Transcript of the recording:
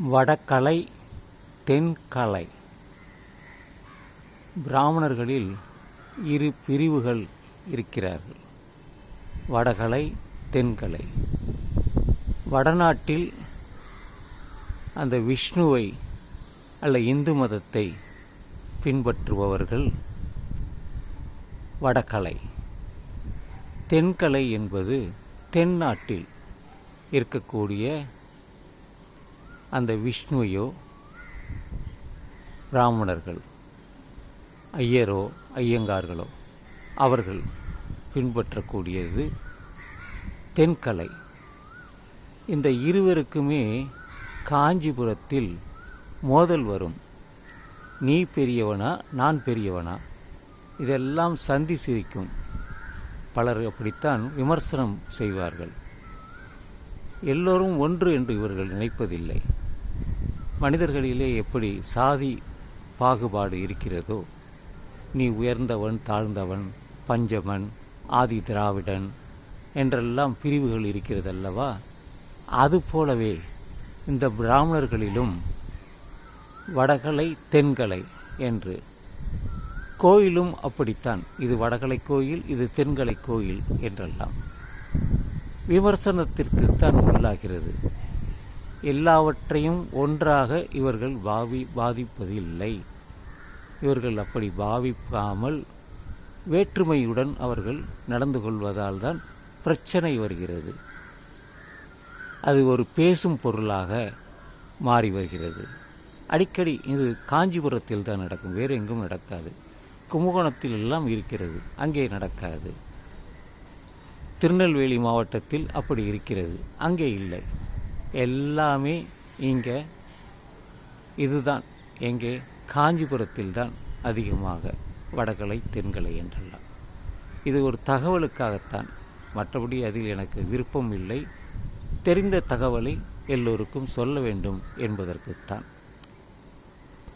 வடகலை தென்கலை. பிராமணர்களில் இரு பிரிவுகள் இருக்கிறார்கள். வடகலை தென்கலை. வடநாட்டில் அந்த விஷ்ணுவை அல்ல இந்து மதத்தை பின்பற்றுபவர்கள் வடகலை. தென்கலை என்பது தென்னாட்டில் இருக்கக்கூடிய அந்த விஷ்ணுவையோ பிராமணர்கள் ஐயரோ ஐயங்கார்களோ அவர்கள் பின்பற்றக்கூடியது தென்கலை. இந்த இருவருக்குமே காஞ்சிபுரத்தில் மோதல் வரும். நீ பெரியவனா நான் பெரியவனா? இதெல்லாம் சந்தி சிரிக்கும். பலர் அப்படித்தான் விமர்சனம் செய்வார்கள். எல்லோரும் ஒன்று என்று இவர்கள் நினைப்பதில்லை. மனிதர்களிலே எப்படி சாதி பாகுபாடு இருக்கிறதோ நீ உயர்ந்தவன் தாழ்ந்தவன் பஞ்சமன் ஆதி திராவிடன் என்றெல்லாம் பிரிவுகள் இருக்கிறதல்லவா? அதுபோலவே இந்த பிராமணர்களிலும் வடகலை தென்கலை என்று. கோயிலும் அப்படித்தான். இது வடகலை கோயில் இது தென்கலை கோயில் என்றெல்லாம். விமர்சனத்திற்குத்தான் உள்ளாகிறது. எல்லாவற்றையும் ஒன்றாக இவர்கள் பாவி பாதிப்பதில்லை. இவர்கள் அப்படி பாவிக்காமல் வேற்றுமையுடன் அவர்கள் நடந்து கொள்வதால் தான் பிரச்சனை வருகிறது. அது ஒரு பேசும் பொருளாக மாறி வருகிறது. அடிக்கடி இது காஞ்சிபுரத்தில் தான் நடக்கும் வேறு எங்கும் நடக்காது. கும்பகோணத்தில் எல்லாம் இருக்கிறது அங்கே நடக்காது. திருநெல்வேலி மாவட்டத்தில் அப்படி இருக்கிறது அங்கே இல்லை. எல்லாமே இங்கே இதுதான். எங்கே? காஞ்சிபுரத்தில் தான் அதிகமாக வடகலை தென்கலை என்றெல்லாம். இது ஒரு தகவலுக்காகத்தான். மற்றபடி அதில் எனக்கு விருப்பம் இல்லை. தெரிந்த தகவலை எல்லோருக்கும் சொல்ல வேண்டும் என்பதற்குத்தான்.